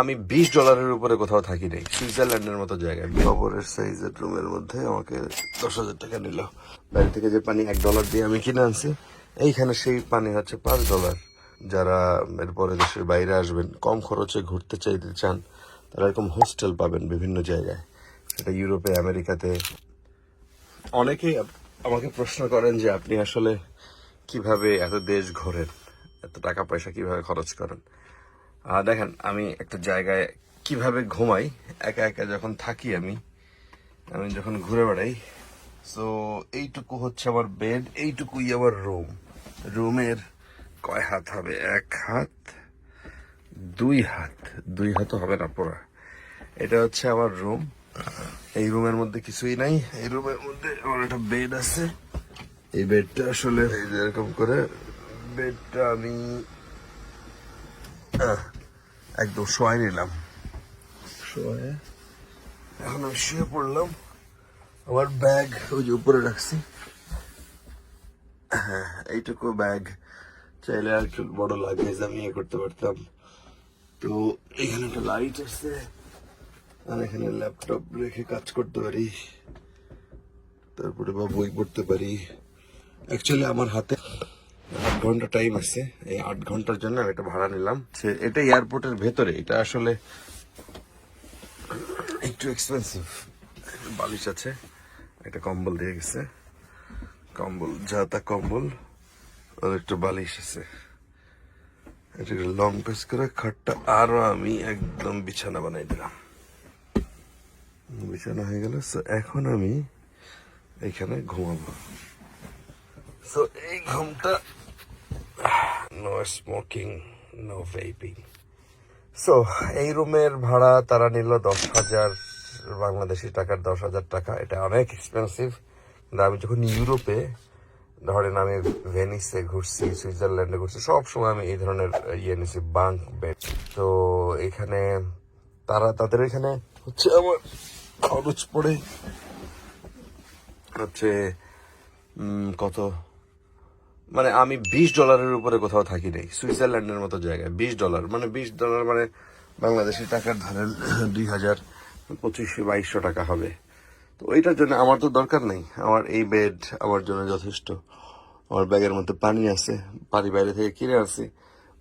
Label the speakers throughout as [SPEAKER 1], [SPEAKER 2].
[SPEAKER 1] আমি বিশ ডলারের উপরে কোথাও থাকি নাই, সুইজারল্যান্ডের মতো জায়গায়। খবরের সাইজের রুমের মধ্যে আমাকে দশ হাজার টাকা নিল। বাইরে থেকে যে পানি এক ডলার দিয়ে আমি কিনে আনছি, এইখানে সেই পানি হচ্ছে পাঁচ ডলার যারা এরপরে দেশের বাইরে আসবেন, কম খরচে ঘুরতে চাইতে চান, তারা এরকম হোস্টেল পাবেন বিভিন্ন জায়গায়। সেটা ইউরোপে, আমেরিকাতে। অনেকেই আমাকে প্রশ্ন করেন যে আপনি আসলে কীভাবে এত দেশ ঘোরেন, এত টাকা পয়সা কীভাবে খরচ করেন? দেখেন, আমি একটা জায়গায় কীভাবে ঘুমাই, একা একা যখন থাকি আমি আমি যখন ঘুরে বেড়াই সো এইটুকু হচ্ছে আমার বেড এইটুকুই আমার রুম রুমের কয় হাত হবে? এক হাত, দুই হাত। দুই হাত হবে না পুরা। এটা হচ্ছে আমার রুম এই রুমের মধ্যে কিছুই নাই। এই রুমের মধ্যে আমার একটা বেড আছে। এই বেডটা আসলে এরকম করে বেডটা আমি একদম শোয়াই নিলাম। শোয়ে। এখন আমি শুয়ে পড়লাম। আমার ব্যাগ ওই যে উপরে রাখছি। হ্যাঁ এইটুকু ব্যাগ। চাইলে আর একটু বড় লাগেজ আমি ইয়ে করতে পারতাম। তো এখানে একটা লাইট আছে। আর এখানে ল্যাপটপ রেখে কাজ করতে পারি। তারপরে বা বই পড়তে পারি। অ্যাকচুয়ালি আমার হাতে আট ঘণ্টা টাইম আছে। এই আট ঘণ্টার জন্য আমি এটা ভাড়া নিলাম। সে এটা এয়ারপোর্টের ভেতরে, এটা আসলে একটু এক্সপেন্সিভ বালিশ আছে, একটা কম্বল দিয়ে গেছে। কম্বল, যা তা কম্বল, আর একটা বালিশ আছে। এটা লং পেস করে খাটটা আরও আমি একদম বিছানা বানাই দিলাম। বিছানা হয়ে গেল এখন আমি এখানে ঘুমাবো। সো এই ঘুমটা no smoking no vaping so এই রুমের ভাড়া তারা নিল দশ হাজার, বাংলাদেশি টাকার দশ হাজার টাকা। এটা অনেক এক্সপেন্সিভ আমি যখন ইউরোপে, ধরেন আমি ভেনিসে ঘুরছি, সুইজারল্যান্ডে ঘুরছি, সব সময় আমি এই ধরনের ইয়ে নিয়েছি বাঙ্ক বেড তো এখানে তারা, তাদের এখানে হচ্ছে আমার খরচ পড়ে, হচ্ছে কত? মানে আমি বিশ ডলারের উপরে কোথাও থাকি নাই। সুইজারল্যান্ডের মতো জায়গায়। বিশ ডলার। মানে বিশ ডলার মানে বাংলাদেশি টাকার ধরেন দুই হাজার পঁচিশশো, বাইশশো টাকা হবে। তো ওইটার জন্য আমার তো দরকার নেই। আমার এই বেড আমার জন্য যথেষ্ট। আমার ব্যাগের মধ্যে পানি আছে। পানি বাইরে থেকে কিনে আনছি।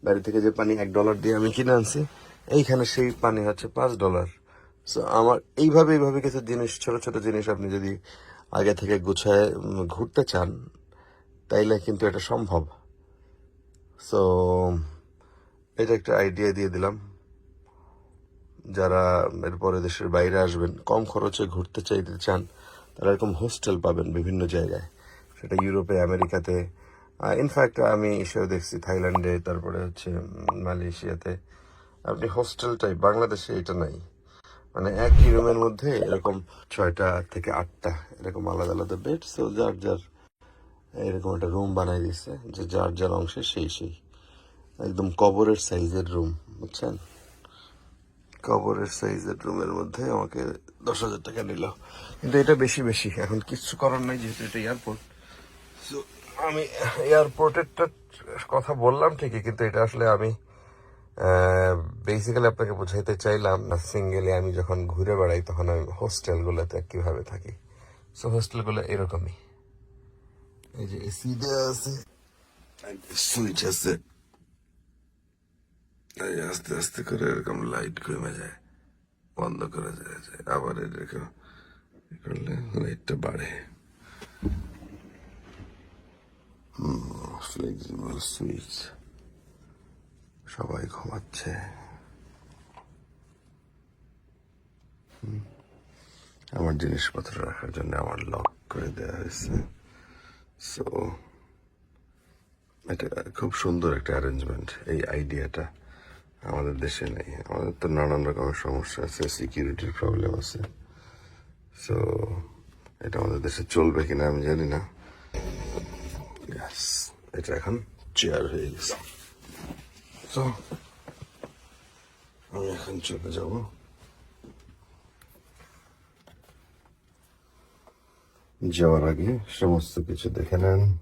[SPEAKER 1] বাইরে থেকে যে পানি এক ডলার দিয়ে আমি কিনে আনছি, এইখানে সেই পানি হচ্ছে পাঁচ ডলার। সো আমার এইভাবে এইভাবে কিছু জিনিস, ছোট ছোট জিনিস আপনি যদি আগে থেকে গুছায় ঘুরতে চান তাইলে কিন্তু এটা সম্ভব। সো এটা একটা আইডিয়া দিয়ে দিলাম। যারা এরপরে দেশের বাইরে আসবেন, কম খরচে ঘুরতে চাইতে চান, তারা এরকম হোস্টেল পাবেন বিভিন্ন জায়গায়। সেটা ইউরোপে, আমেরিকাতে। ইনফ্যাক্ট আমি এসেও দেখছি থাইল্যান্ডে, তারপরে হচ্ছে মালয়েশিয়াতে। আপনি হোস্টেল টাইপ বাংলাদেশে এটা নাই। মানে একই রুমের মধ্যে এরকম ছয়টা থেকে আটটা, এরকম আলাদা আলাদা বেড সো যার যার এরকম একটা রুম বানাই দিছে, যে যার যার অংশে সেই সেই। একদম কবরের সাইজের রুম বুঝছেন? কবরের সাইজের রুমের মধ্যে আমাকে দশ হাজার টাকা নিল। কিন্তু এটা বেশি বেশি। এখন কিচ্ছু করার নাই, যেহেতু এটা এয়ারপোর্ট আমি এয়ারপোর্টেরটা কথা বললাম ঠিকই, কিন্তু এটা আসলে আমি বেসিক্যালি আপনাকে বোঝাইতে চাইলাম না সিঙ্গেলি আমি যখন ঘুরে বেড়াই, তখন আমি হোস্টেলগুলোতে কীভাবে থাকি। সো হোস্টেলগুলো এরকমই। এই যে এসি দেওয়া আছে সুইচ আছে এই আস্তে আস্তে করে এরকম লাইট কমে যায়, বন্ধ করে যায়। আবার এরকম করলে লাইটটা বাড়ে ফ্লেক্সিবল সুইচ সবাই ঘুমাচ্ছে। আমার জিনিসপত্র রাখার জন্য আমার লক করে দেওয়া হয়েছে সো এটা খুব সুন্দর একটা অ্যারেঞ্জমেন্ট এই আইডিয়াটা আমাদের দেশে নেই। আমাদের তো নানান রকমের সমস্যা আছে সিকিউরিটির প্রবলেম আছে। সো এটা আমাদের দেশে চলবে কিনা আমি জানি না। এটা এখন চেয়ার হয়ে গেছে। তো আমি এখন চলে যাব। যাওয়ার আগে সমস্ত কিছু দেখে নেন।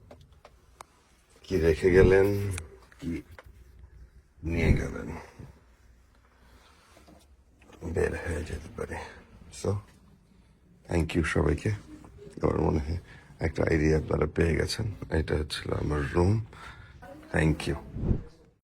[SPEAKER 1] কি রেখে গেলেন, কি নিয়ে গেলেন। বের হয়ে যেতে পারে। সো থ্যাংক ইউ সবাইকে। আমার মনে হয় একটা আইডিয়া আপনারা পেয়ে গেছেন। এটা হচ্ছিল আমার রুম থ্যাংক ইউ